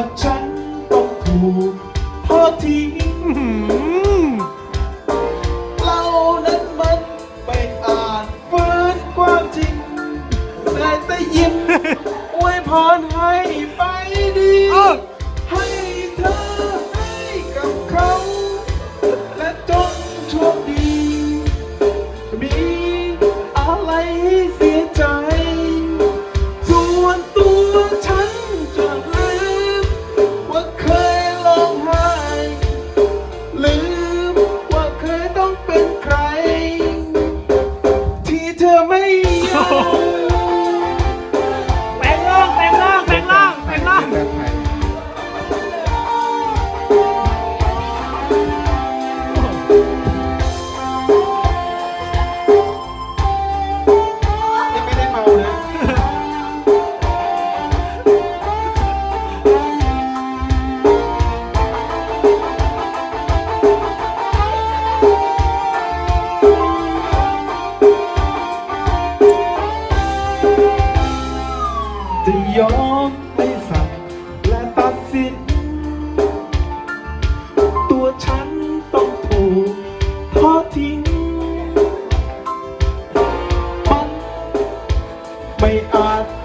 ว่าฉันต้องถูกทอดทิ้งอื้อหือเรานั้นมันไม่อาจฟื้นความจริงได้แต่ยิ้มอวยพรให้ไปดีเออให้เธอให้กับเขา และจงโชคดี ที่ ยอมไม่สั่งและตัดสิน ตัวฉันต้องถูกทอดทิ้ง มันไม่อาจ